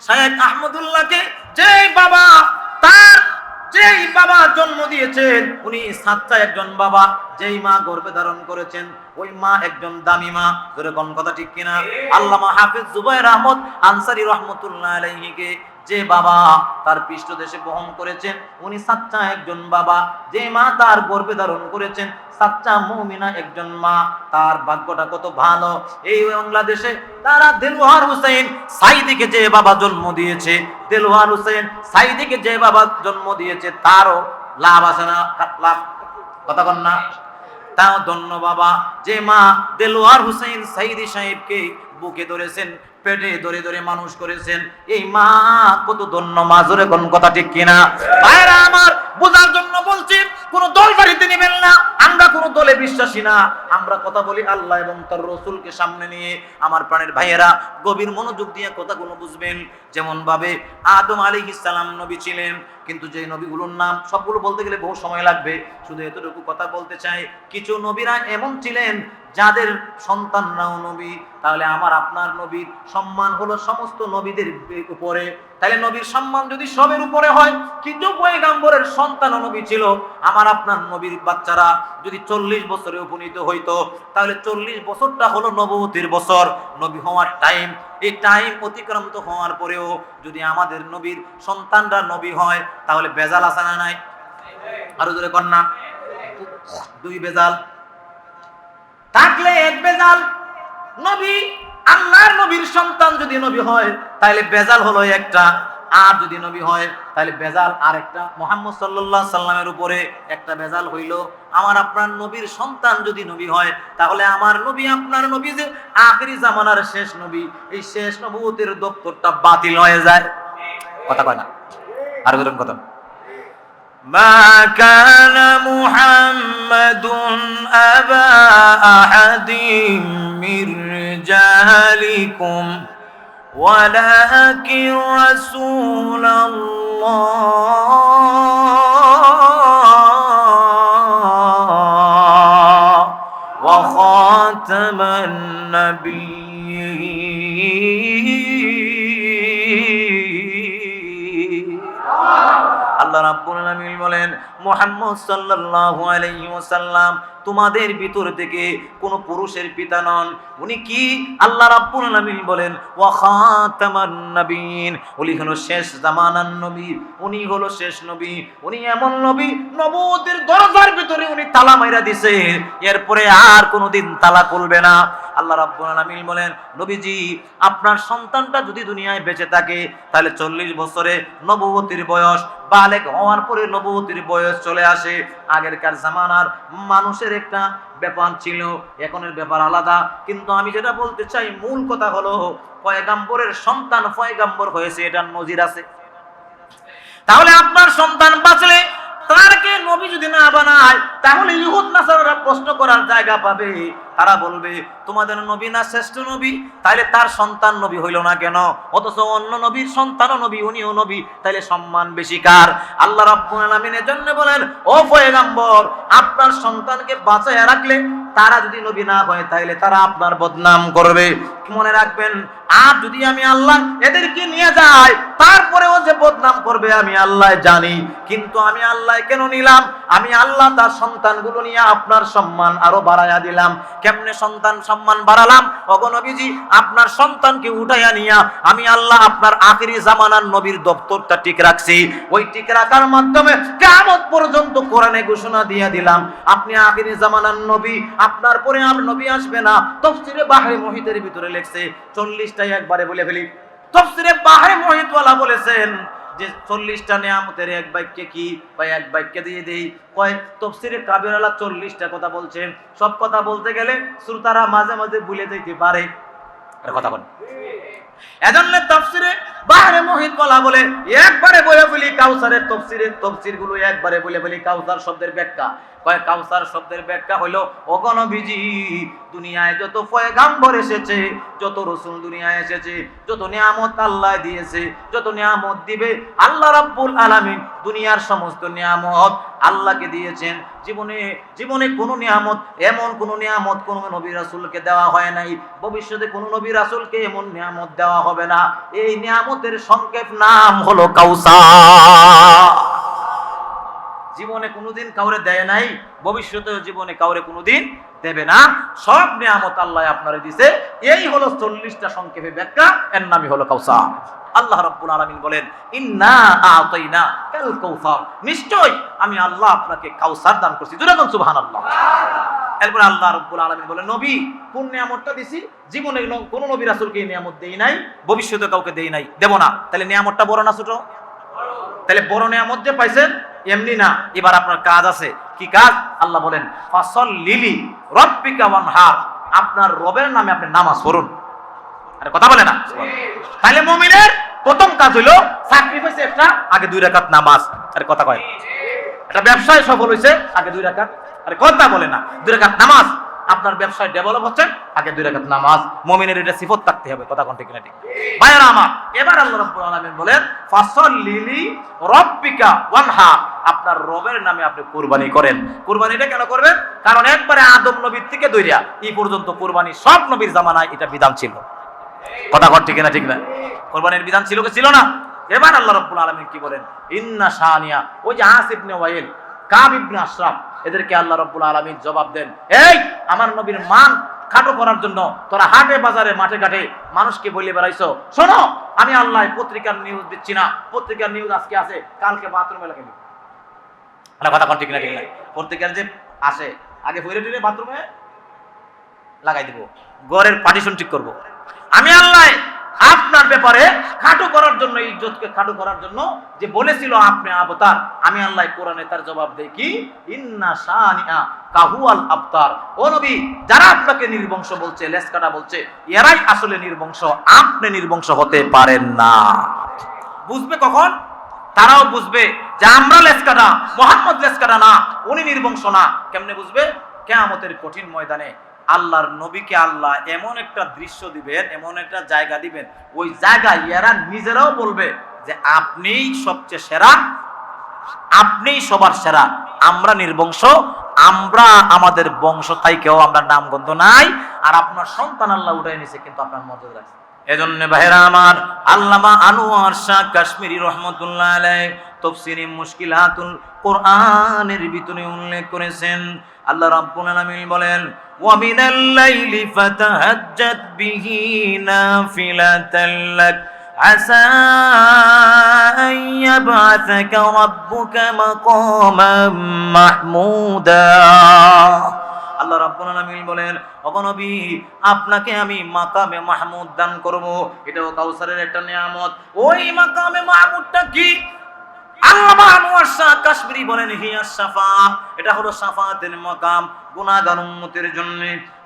শায়েখ আহমদুল্লাহকে যেই বাবা, তার যেই বাবা জন্ম দিয়েছেন, উনি সাচ্চা একজন বাবা, যেই মা গর্ভে ধারণ করেছেন, ওই মা একজন দামি মা। ধরে কথা ঠিক কিনা? আল্লামা হাফিজ জুবাইর আহমদ আনসারি রহমতুল্লাহ আলাইহিকে যে বাবা তার পৃষ্ঠদেশে বহন করেছেন, উনি সাচ্চা একজন বাবা, যে মা তার গর্ভে ধারণ করেছেন, সাচ্চা মুমিনা একজন মা, তার ভাগ্যটা কত ভালো। এই বাংলাদেশে তারা দেলোয়ার হুসেন সাইদিকে যে বাবা জন্ম দিয়েছে দেলোয়ার হোসেন সাইদিকে যে বাবা জন্ম দিয়েছে, তারও লাভ আছে না লাভ, কথা না। তাও ধন্য বাবা, যে মা দেলোয়ার হুসেন সাইদি সাহেবকে বুকে ধরেছেন পেটে ধরে ধরে মানুষ করেছেন, এই মা, কত ধন্য মা, জোরে কোন কথা ঠিক কিনা? ভাইরা আমার, বোঝার জন্য বলছি, কোন দল বাড়িতে নেবেন না, আমরা কোন দলে বিশ্বাসী না। আমরা কথা বলি আল্লাহ এবং তার রসুলকে সামনে নিয়ে। আমার প্রাণের ভাইয়েরা, গভীর মনোযোগ দিয়ে কথাগুলো বুঝবেন। যেমন ভাবে আদম আলী ইসালাম নবী ছিলেন কিন্তু যে নবীগুলোর নাম, সবগুলো বলতে গেলে বহু সময় লাগবে। শুধু এতটুকু কথা বলতে চাই, কিছু নবীরা এমন ছিলেন যাদের সন্তানরাও নবী। তাহলে আমার আপনার নবীর সম্মান হলো সমস্ত নবীদের উপরে। তাহলে নবীর সম্মান যদি সবের উপরে হয় কিন্তু পয়গাম্বরের সন্তান নবী ছিল। আমার আপনার নবীর বাচ্চারা যদি চল্লিশ বছরে উপনীত হইতো, তাহলে চল্লিশ বছরটা হলো নবতির বছর। নবী হওয়ার টাইম এই টাইম অতিক্রান্ত হওয়ার পরেও যদি আমাদের নবীর সন্তানরা নবী হয়, তাহলে বেজাল আছে না নাই? আরও জোরে কন্যা দুই বেজাল থাকলে এক বেজাল নবী, আল্লাহর নবীর সন্তান যদি নবী হয়, তাহলে বেজাল হলো একটা। আর যদি নবী হয় তাহলে বেজাল আর একটা মোহাম্মদ সাল্লাহ সাল্লামের উপরে একটা বেজাল হইল আমার আপনার নবীর সন্তান যদি নবী হয় তাহলে আমার নবী আপনার নবী যে আখরি জামানার শেষ নবী এই শেষ নবুতের দপ্তরটা বাতিল হয়ে যায় কথা কয় না আর কথা ما كان محمد أبا أحد من رجالكم ولكن رسول الله وخاتم النبيين আল্লাহ রাব্বুল আলামিন বলেন মুহাম্মদ সাল্লাল্লাহু আলাইহি ওয়াসাল্লাম তোমাদের ভিতর থেকে কোন পুরুষের পিতা নন। উনি কি? আল্লাহ রাব্বুল বলেন, ওয়া উনি হলো শেষ জামানার নবী, উনি হলো শেষ নবী, উনি এমন নবী, নবুয়তের দরজার ভিতরে উনি তালা মাইরা দিছে। এরপরে আর কোনোদিন তালা খুলবে না। আল্লাহ রাব্বুল আলামিন বলেন, নবীজি, আপনার সন্তানটা যদি দুনিয়ায় বেঁচে থাকে, তাহলে চল্লিশ বছরে নবুয়তির বয়স, বালেক হওয়ার পরে নবুয়তির বয়স চলে আসে। আগেরকার জামানার মানুষের একটা ব্যাপার ছিল, এখনের ব্যাপার আলাদা। কিন্তু আমি যেটা বলতে চাই, মূল কথা হলো পয়গাম্বরের সন্তান পয়গাম্বর হয়েছে, এটার নজির আছে। তাহলে আপনার সন্তান বাঁচলে তারকে নবী যদি না বানায়, তাহলে ইহুদ নাসারা প্রশ্ন করার জায়গা পাবে। তারা বলবে, তোমাদের নবী না শ্রেষ্ঠ নবী? তাহলে তার সন্তান নবী হইল না কেন? অথচ অন্য নবীর সন্তানও নবী, উনিও নবী। তাহলে সম্মান বেশি কার? আল্লাহ রাব্বুল আলামিনের জন্য বলেন, ও পয়গাম্বর, আপনার সন্তানকে বাঁচায় রাখলে তারা যদি নবী না হয় তাহলে তারা আপনার বদনাম করবে। মনে রাখবেন? আর যদি আমি আল্লাহ এদেরকে নিয়ে যাই, তারপরেও যে বদনাম করবে আমি আল্লাহ জানি। কিন্তু আমি আল্লাহ কেন নিলাম? আমি আল্লাহ তার সন্তানগুলো নিয়ে আপনার সম্মান আরও বাড়াইয়া দিলাম। কেমনে সন্তান সম্মান বাড়ালাম? অগনবীজি আপনার সন্তানকে উঠাইয়া নিয়া আমি আল্লাহ আপনার আখিরি জামানার নবীর দপ্তরটা ঠিক রাখছি। ওই ঠিক রাখার মাধ্যমে কেমন পর্যন্ত কোরআনে ঘোষণা দিয়ে দিলাম, আপনি আখিরি জামানার নবী আপনার পরে আর নবী আসবে না। তফসিরে বাহরে মহিতের ভিতরে লেখছে, চল্লিশটাই একবারে বলে ফেলি। তফসিরে বাহরে মহিতওয়ালা বলেছেন যে, চল্লিশটা নিয়ামতের এক বাক্যে কি বা এক বাক্যে দিয়ে দেই? কয়, তফসিরে কাবিরালা চল্লিশটা কথা বলছে। সব কথা বলতে গেলে শ্রোতারা মাঝে মাঝে ভুলে যেতে পারে। আর কথা বল। এজন্য তফসিরে বাহরে বলা বলে, একবারে বলে ফেলি কাউসারের তফসিরের তফসিরগুলো একবারে বলে ফেলি, কাউসার শব্দের ব্যাখ্যা। কয় কাউসার শব্দের ব্যাখ্যা হলো অগণবিজি দুনিয়ায় যত পয়গাম্বর এসেছে, যত রসুল দুনিয়ায় এসেছে, যত নিয়ামত আল্লাহ দিয়েছে, যত নিয়ামত দিবে আল্লাহ রাব্বুল আলামিন দুনিয়ার সমস্ত নিয়ামত আল্লাহকে দিয়েছেন। জীবনে জীবনে কোনো নিয়ামত, এমন কোনো নিয়ামত কোনো নবী রাসুলকে দেওয়া হয় নাই। ভবিষ্যতে কোনো নবী রাসুলকে এমন নিয়ামত দেওয়া হবে না। এই নিয়ামতের সংক্ষেপ নাম হলো কাউসার। জীবনে কোনোদিন কাউরে দেয় নাই, ভবিষ্যতেও জীবনে কাউরে কোনোদিন দেবে না। সব নিয়ামত আল্লাহ আপনারে দিছে। এই হলো চল্লিশটা সংক্ষেপে ব্যাখ্যা, এর নামই হলো কাউসার। আল্লাহ রাব্বুল আলামিন বলেন, ইন্না আতাইনা কাল কাউসার। নিশ্চয় আমি আল্লাহ আপনাকে কাউসার দান করছি। দুরা কোন সুবহানাল্লাহ। এরপর আল্লাহ রাব্বুল আলামিন বলেন, নবী, কোন নিয়ামতটা দিছি? জীবনে কোন নবী রাসূলকে নিয়ামত দেই নাই, ভবিষ্যতে কাউকে দেই নাই, দেব না। তাহলে নিয়ামতটা বড় না ছোট? তাহলে বড় নিয়ামত যে পাইছেন এমনি না, এবার আপনার কাজ আছে। কি কাজ? আল্লাহ বলেন ফসল লিলি রব্বিকা ওয়ানহার। আপনার রবের নামে আপনি নামাজ পড়ুন। আরে, কথা বলে না? তাহলে মুমিনের প্রথম কাজ হইল স্যাক্রিফাইস একটা, আগে দুই রাকাত নামাজ। আরে, কথা কয়। একটা ব্যবসায় সফল হয়েছে আগে দুই রাকাত। আরে, কথা বলে না, দুই রাকাত নামাজ। আপনার ব্যবসায় ডেভেলপ হচ্ছে, আগে দুই রাকাত নামাজ। মুমিনের এটা সিফত থাকতে হবে, কথা কোন ঠিক না ঠিক? ভাইরা আমার, এবার আল্লাহ রাব্বুল আলামিন বলেন, ফাসাল্লিলি রাব্বিকা ওয়ানহা আপনার রবের নামে আপনি কুরবানি করেন। কুরবানিটা কেন করবেন? কারণ একবারে আদম নবীর থেকে দইরা এই পর্যন্ত কুরবানি সব নবীর জামানায় এটা বিধান ছিল। কথা কর ঠিক না ঠিক না? কোরবানির বিধান ছিল কি, ছিল না? এবার আল্লাহ রাব্বুল আলামিন কি বলেন? ইন্না শানিয়া, ওই যে ইবনে ওয়াইল, কাব ইবনে আশরাফ, এদেরকে আল্লাহ রাব্বুল জবাব দেন, এই, আমার নবীর মান খাটো করার জন্য তোরা হাটে, বাজারে, মাঠে, ঘাটে মানুষকে বলে বেড়াইছো। শোনো, আমি আল্লাহ পত্রিকার নিউজ দিচ্ছি না। পত্রিকার নিউজ আজকে আছে, কালকে বাথরুমে লাগে মানে কথা ঠিক না ঠিক না। পত্রিকার যে আসে, আগে ফইরে টিরে বাথরুমে লাগাই দিব। গড়ের পার্টিশন ঠিক করব। আমি আল্লাহ আপনার ব্যাপারে খাটো করার জন্য, ইজ্জতকে খাটো করার জন্য যে বলেছিল আপনি আবতার আমি আল্লাহ কোরআনে তার জবাব দেই কি? ইন্না শানিয়া কাহুয়াল আবতার। ও নবী, যারা আপনাকে নির্বংশ বলছে লেসকাটা বলছে, এরাই আসলে নির্বংশ, আপনি নির্বংশ হতে পারেন না। বুঝবে কখন? তারাও বুঝবে যে আমরা লেসকাটা মোহাম্মদ লেসকাটা না, উনি নির্বংশ না। কেমনে বুঝবে? কেয়ামতের কঠিন ময়দানে আল্লাহর নবীকে আল্লাহ এমন একটা দৃশ্য দিবেন, এমন একটা জায়গা দিবেন, ওই জায়গায় এরা নিজেরাও বলবে যে আপনিই সবচেয়ে সেরা, আপনিই সবার সেরা, আমরা নির্বংশ, আমরা আমাদের বংশ থাইকেও আমরা নামগন্ধ নাই, আর আপনার সন্তান আল্লাহ উঠাই নিছে, কিন্তু আপনার মর্যাদা রাখছে। এজন্য ভাইরা আমার আল্লামা আনোয়ার শাহ কাশ্মীরি রহমতুল্লাহ আলাই তফসিরি মুশকিলাতুল কোরআনের ভিতরে উল্লেখ করেছেন আল্লাহ রাব্বুল আলামিন বলেন ওয়া মিনাল লাইলি ফাতাহাজ্জাত বিহি নাফিলাতাল লাক عسى أن يبعثك ربك مقاما محمودا আপনাকে আমি মাকামে মাহমুদ দান করব। এটাও কাউসারের একটা নিয়ামত। ওই মাকামে মাহমুদটা কি? কাশ্মীরি বলেন হিয়া সাফা এটা হলো সাফাতের মাকাম, গুনাহগার উম্মতের জন্য।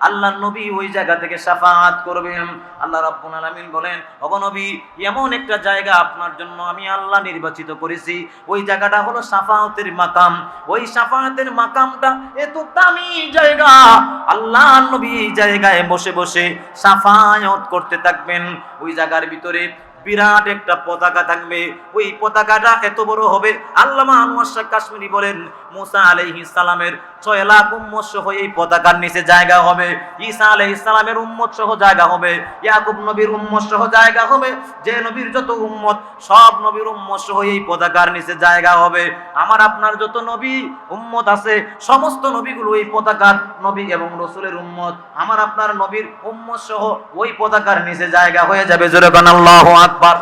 আল্লাহ নবী ওই জায়গা থেকে সাফাত করবেন। আল্লাহ রাব্বুল আলামিন বলেন, ওগো নবী, এমন একটা জায়গা আপনার জন্য আমি আল্লাহ নির্বাচিত করেছি। ওই জায়গাটা হলো সাফাতের মাকাম। ওই সাফাতের মাকামটা এত দামি জায়গা। আল্লাহ নবী এই জায়গায় বসে বসে সাফায়ত করতে থাকবেন। ওই জায়গার ভিতরে বিরাট একটা পতাকা থাকবে। ওই পতাকাটা এত বড় হবে। আল্লামা আনোয়ার কাশ্মীরি বলেন, মুসা ছয় লাখ উম্মত সহ এই পতাকার নিচে জায়গা হবে। ঈসা উম্মত সহ জায়গা হবে। ইয়াকুব নবীর উম্মত সহ জায়গা হবে। যে নবীর যত উম্মত, সব নবীর উম্মত সহ এই পতাকার নিচে জায়গা হবে। আমার আপনার যত নবী উম্মত আছে, সমস্ত নবীগুলো এই পতাকার নবী এবং রসুলের উম্মত। আমার আপনার নবীর উম্মত সহ ওই পতাকার নিচে জায়গা হয়ে যাবে। জোরে Akbar